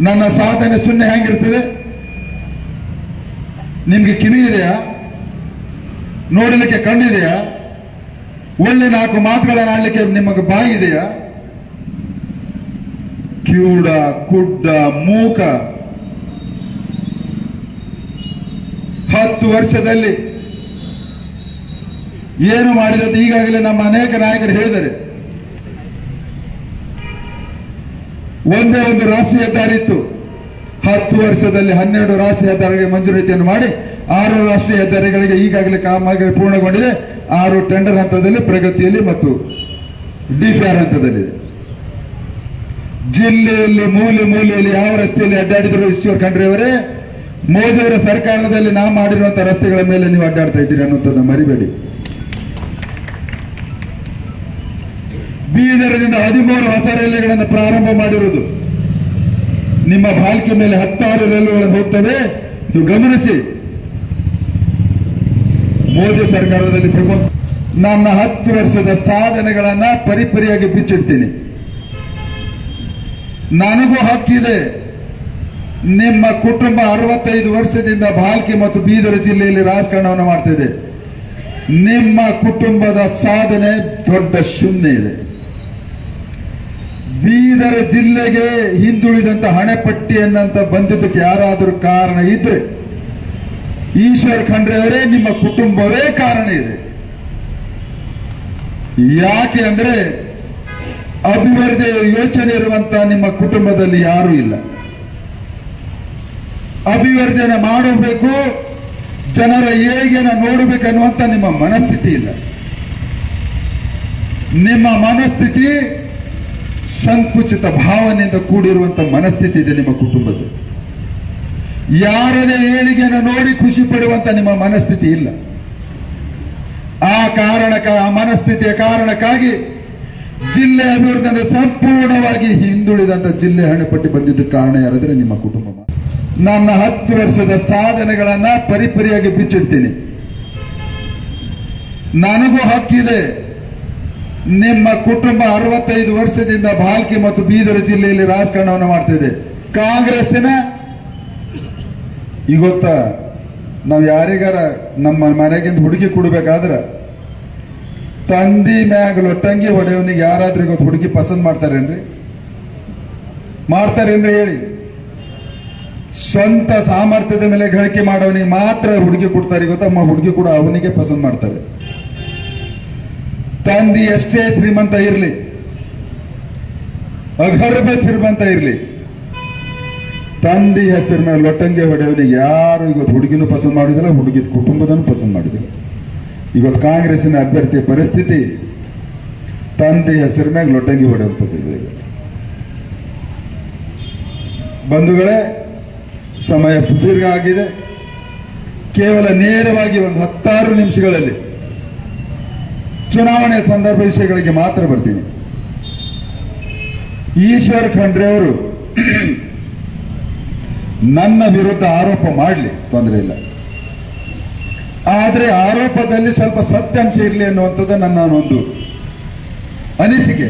ನನ್ನ ಸಾಧನೆ ಸುಮ್ಮನೆ ಹೇಗಿರ್ತದೆ? ನಿಮ್ಗೆ ಕಿವಿ ಇದೆಯಾ? ನೋಡಲಿಕ್ಕೆ ಕಣ್ಣಿದೆಯಾ ಒಳ್ಳೆ ನಾಲ್ಕು ಮಾತುಗಳನ್ನು ಆಡ್ಲಿಕ್ಕೆ ನಿಮಗೆ ಬಾಯಿ ಇದೆಯಾ? ಕಿವುಡ ಕುಡ್ಡ, ಮೂಕ. ಹತ್ತು ವರ್ಷದಲ್ಲಿ ಏನು ಮಾಡಿರೋದು ಈಗಾಗಲೇ ನಮ್ಮ ಅನೇಕ ನಾಯಕರು ಹೇಳಿದ್ದಾರೆ. ಒಂದೇ ಒಂದು ರಾಷ್ಟ್ರೀಯ ಹೆದ್ದಾರಿ ಇತ್ತು. ಹತ್ತು ವರ್ಷದಲ್ಲಿ ಹನ್ನೆರಡು ರಾಷ್ಟ್ರೀಯ ಹೆದ್ದಾರಿಗೆ ಮಂಜೂರಾತಿಯನ್ನು ಮಾಡಿ ಆರು ರಾಷ್ಟ್ರೀಯ ಹೆದ್ದಾರಿಗಳಿಗೆ ಈಗಾಗಲೇ ಕಾಮಗಾರಿ ಪೂರ್ಣಗೊಂಡಿದೆ. ಆರು ಟೆಂಡರ್ ಹಂತದಲ್ಲಿ ಪ್ರಗತಿಯಲ್ಲಿ ಮತ್ತು ಡಿಪಿಆರ್ ಹಂತದಲ್ಲಿ. ಜಿಲ್ಲೆಯಲ್ಲಿ ಮೂಲೆ ಮೂಲೆಯಲ್ಲಿ ಯಾವ ರಸ್ತೆಯಲ್ಲಿ ಅಡ್ಡಾಡಿದ್ರು ಈಶ್ವರ್ ಖಂಡ್ರೆಯವರೇ ಮೋದಿಯವರ ಸರ್ಕಾರದಲ್ಲಿ ನಾ ಮಾಡಿರುವಂತಹ ರಸ್ತೆಗಳ ಮೇಲೆ ನೀವು ಅಡ್ಡಾಡ್ತಾ ಇದ್ದೀರಿ ಅನ್ನುವಂಥದ್ದು ಮರಿಬೇಡಿ. ಬೀದರದಿಂದ ಹದಿಮೂರು ಹೊಸ ರೈಲುಗಳನ್ನು ಪ್ರಾರಂಭ ಮಾಡಿರುವುದು. ನಿಮ್ಮ ಬಾಲ್ಕೆ ಮೇಲೆ ಹತ್ತಾರು ರೈಲುಗಳನ್ನು ಹೋಗ್ತವೆ. ನೀವು ಗಮನಿಸಿ. ಮೋದಿ ಸರ್ಕಾರದಲ್ಲಿ ಪ್ರಮುಖ ನನ್ನ ಹತ್ತು ವರ್ಷದ ಸಾಧನೆಗಳನ್ನ ಪರಿಪರಿಯಾಗಿ ಬಿಚ್ಚಿಡ್ತೀನಿ. ನನಗೂ ಹಕ್ಕಿದೆ. ನಿಮ್ಮ ಕುಟುಂಬ ಅರವತ್ತೈದು ವರ್ಷದಿಂದ ಬಾಲ್ಕಿ ಮತ್ತು ಬೀದರ್ ಜಿಲ್ಲೆಯಲ್ಲಿ ರಾಜಕಾರಣವನ್ನು ಮಾಡ್ತಿದೆ. ನಿಮ್ಮ ಕುಟುಂಬದ ಸಾಧನೆ ದೊಡ್ಡ ಶೂನ್ಯ ಇದೆ. ಬೀದರ್ ಜಿಲ್ಲೆಗೆ ಹಿಂದುಳಿದಂತ ಹಣೆಪಟ್ಟಿ ಅನ್ನಂತ ಬಂದಿದ್ದಕ್ಕೆ ಯಾರಾದರೂ ಕಾರಣ ಇದ್ರೆ ಈಶ್ವರ್ ಖಂಡ್ರೆ ಅವರೇ, ನಿಮ್ಮ ಕುಟುಂಬವೇ ಕಾರಣ ಇದೆ. ಯಾಕೆ ಅಂದ್ರೆ ಅಭಿವೃದ್ಧಿ ಯೋಚನೆ ಇರುವಂತ ನಿಮ್ಮ ಕುಟುಂಬದಲ್ಲಿ ಯಾರೂ ಇಲ್ಲ. ಅಭಿವೃದ್ಧಿಯನ್ನು ಮಾಡಬೇಕು, ಜನರ ಏಳಿಗೆನ ನೋಡಬೇಕನ್ನುವಂತ ನಿಮ್ಮ ಮನಸ್ಥಿತಿ ಇಲ್ಲ. ನಿಮ್ಮ ಮನಸ್ಥಿತಿ ಸಂಕುಚಿತ ಭಾವನೆಯಿಂದ ಕೂಡಿರುವಂತ ಮನಸ್ಥಿತಿ ಇದೆ ನಿಮ್ಮ ಕುಟುಂಬದ ಯಾರದೇ ಏಳಿಗೆಯನ್ನು ನೋಡಿ ಖುಷಿ ಪಡುವಂತ ನಿಮ್ಮ ಮನಸ್ಥಿತಿ ಇಲ್ಲ. ಆ ಕಾರಣಕ್ಕ ಆ ಮನಸ್ಥಿತಿಯ ಕಾರಣಕ್ಕಾಗಿ ಜಿಲ್ಲೆ ಅಭಿವೃದ್ಧಿಯಿಂದ ಸಂಪೂರ್ಣವಾಗಿ ಹಿಂದುಳಿದಂತ ಜಿಲ್ಲೆ ಹಣೆಪಟ್ಟಿ ಬಂದಿದ್ದ ಕಾರಣ ಯಾರಾದ್ರೆ ನಿಮ್ಮ ಕುಟುಂಬ ನನ್ನ ಹತ್ತು ವರ್ಷದ ಸಾಧನೆಗಳನ್ನ ಪರಿಪರಿಯಾಗಿ ಬಿಚ್ಚಿಡ್ತೀನಿ. ನನಗೂ ಹಕ್ಕಿದೆ. ನಿಮ್ಮ ಕುಟುಂಬ ಅರವತ್ತೈದು ವರ್ಷದಿಂದ ಬಾಲ್ಕಿ ಮತ್ತು ಬೀದರ್ ಜಿಲ್ಲೆಯಲ್ಲಿ ರಾಜಕಾರಣವನ್ನು ಮಾಡ್ತಿದೆ ಕಾಂಗ್ರೆಸ್ಸಿನ ಗೊತ್ತಾ, ನಾವು ಯಾರಿಗಾರ ನಮ್ಮ ಮನೆಗಿಂದ ಹುಡುಗಿ ಕೊಡ್ಬೇಕಾದ್ರ, ತಂದಿ ಮ್ಯಾಗ ಲೊಟ್ಟಂಗಿ ಹೊಡೆಯವನಿಗೆ ಯಾರಾದ್ರೂ ಇವತ್ತು ಹುಡುಗಿ ಪಸಂದ್ ಮಾಡ್ತಾರೇನ್ರಿ? ಮಾಡ್ತಾರೇನ್ರಿ ಹೇಳಿ. ಸ್ವಂತ ಸಾಮರ್ಥ್ಯದ ಮೇಲೆ ಗಳಿಕೆ ಮಾಡೋನಿಗೆ ಮಾತ್ರ ಹುಡುಗಿ ಕೊಡ್ತಾರೆ. ಗೊತ್ತಾ ಹುಡುಗಿ ಕೂಡ ಅವನಿಗೆ ಪಸಂದ್ ಮಾಡ್ತಾರೆ. ತಂದಿ ಎಷ್ಟೇ ಶ್ರೀಮಂತ ಇರಲಿ ಅಗರ್ಭ ಶ್ರೀಮಂತ ಇರಲಿ, ತಂದಿ ಹೆಸರು ಮೇಲೆ ಲೊಟ್ಟಂಗೆ ಹೊಡೆಯವನಿಗೆ ಯಾರು ಇವತ್ತು ಹುಡುಗಿನೂ ಪಸಂದ್ ಮಾಡಿದಿಲ್ಲ, ಹುಡುಗಿದ ಕುಟುಂಬದನ್ನು ಪಸಂದ್ ಮಾಡಿದಿಲ್ಲ ಇವತ್ತು ಕಾಂಗ್ರೆಸ್ಸಿನ ಅಭ್ಯರ್ಥಿಯ ಪರಿಸ್ಥಿತಿ, ತಂದೆ ಹೆಸರು ಮ್ಯಾಗ ಲೊಟ್ಟಂಗಿ ಹೊಡೆಯುವಂಥದ್ದು. ಬಂಧುಗಳೇ, ಸಮಯ ಸುದೀರ್ಘ ಆಗಿದೆ ಕೇವಲ ನೇರವಾಗಿ ಒಂದು ಹತ್ತಾರು ನಿಮಿಷಗಳಲ್ಲಿ ಚುನಾವಣೆ ಸಂದರ್ಭ ವಿಷಯಗಳಿಗೆ ಮಾತ್ರ ಬರ್ತೀನಿ. ಈಶ್ವರ್ ಖಂಡ್ರೆ ಅವರು ನನ್ನ ವಿರುದ್ಧ ಆರೋಪ ಮಾಡಲಿ, ತೊಂದರೆ ಇಲ್ಲ. ಆದರೆ ಆರೋಪದಲ್ಲಿ ಸ್ವಲ್ಪ ಸತ್ಯಾಂಶ ಇರಲಿ ಅನ್ನುವಂಥದ್ದು ನನ್ನ ಒಂದು ಅನಿಸಿಕೆ.